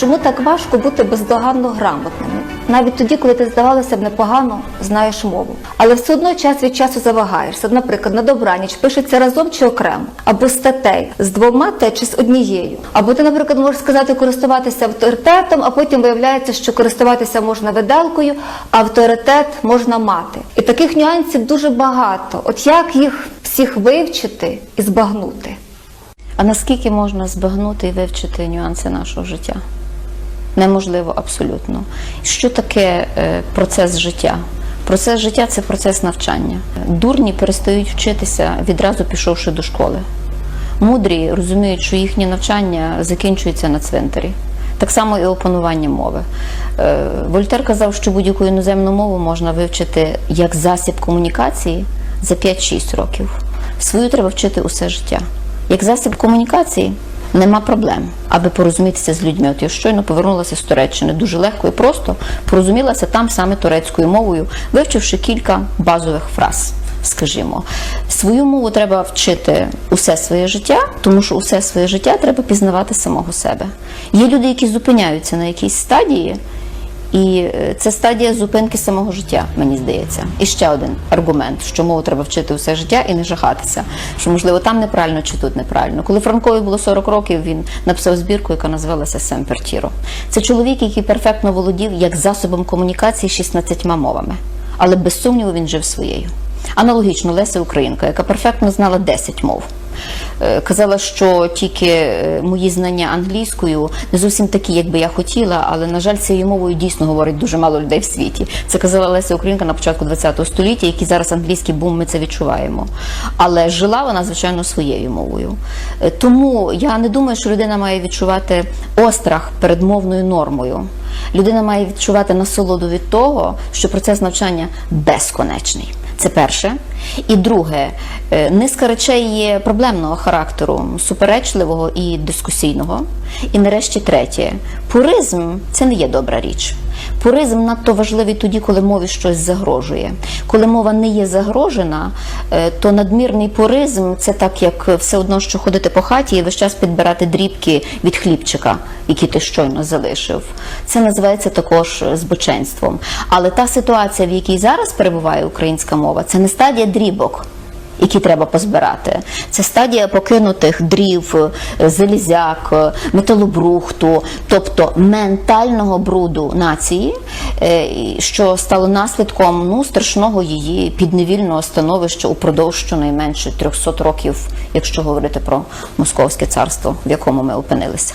Чому так важко бути бездоганно грамотним? Навіть тоді, коли ти здавалося б непогано знаєш мову. Але все одно час від часу завагаєшся. Наприклад, на добраніч пишеться разом чи окремо, або статей з двома те чи з однією. Або ти, наприклад, можеш сказати користуватися авторитетом, а потім виявляється, що користуватися можна виделкою, а авторитет можна мати. І таких нюансів дуже багато. От як їх всіх вивчити і збагнути? А наскільки можна збагнути і вивчити нюанси нашого життя? Неможливо абсолютно. Що таке е, процес життя? Процес життя це процес навчання. Дурні перестають вчитися відразу пішовши до школи. Мудрі розуміють, що їхнє навчання закінчується на цвинтарі. Так само і опанування мови. Е, Вольтер казав, що будь-яку іноземну мову можна вивчити як засіб комунікації за 5-6 років. Свою треба вчити усе життя. Як засіб комунікації нема проблем, аби порозумітися з людьми. От я щойно повернулася з Туреччини дуже легко і просто порозумілася там саме турецькою мовою, вивчивши кілька базових фраз. Скажімо, свою мову треба вчити усе своє життя, тому що усе своє життя треба пізнавати самого себе. Є люди, які зупиняються на якійсь стадії, і е, це стадія зупинки самого життя, мені здається. І ще один аргумент, що мову треба вчити усе життя і не жахатися. Що можливо там неправильно чи тут неправильно. Коли Франкові було 40 років, він написав збірку, яка називалася Семпертіро. Це чоловік, який перфектно володів як засобом комунікації 16 мовами, але без сумніву він жив своєю. Аналогічно Леся Українка, яка перфектно знала 10 мов. Е, Казала, що тільки е, мої знання англійською не зовсім такі, як би я хотіла, але на жаль, цією мовою дійсно говорить дуже мало людей в світі. Це казала Леся Українка на початку ХХ століття, який зараз англійський бум, ми це відчуваємо. Але жила вона, звичайно, своєю мовою. Е, Тому я не думаю, що людина має відчувати острах перед мовною нормою. Людина має відчувати насолоду від того, що процес навчання безконечний. Це перше. І друге, е, низка речей є проблемного характеру, суперечливого і дискусійного. І нарешті третє, пуризм це не є добра річ. Пуризм надто важливий тоді, коли мові щось загрожує. Коли мова не є загрожена, е, то надмірний пуризм це так, як все одно, що ходити по хаті і весь час підбирати дрібки від хлібчика, який ти щойно залишив. Це називається також збоченством. Але та ситуація, в якій зараз перебуває українська мова, це не стадія дрібок. Які треба позбирати, це стадія покинутих дрів, е, залізяк, е, металобрухту, тобто ментального бруду нації, е, що стало наслідком ну страшного її підневільного становища упродовж щонайменше 300 років, якщо говорити про московське царство, в якому ми опинилися.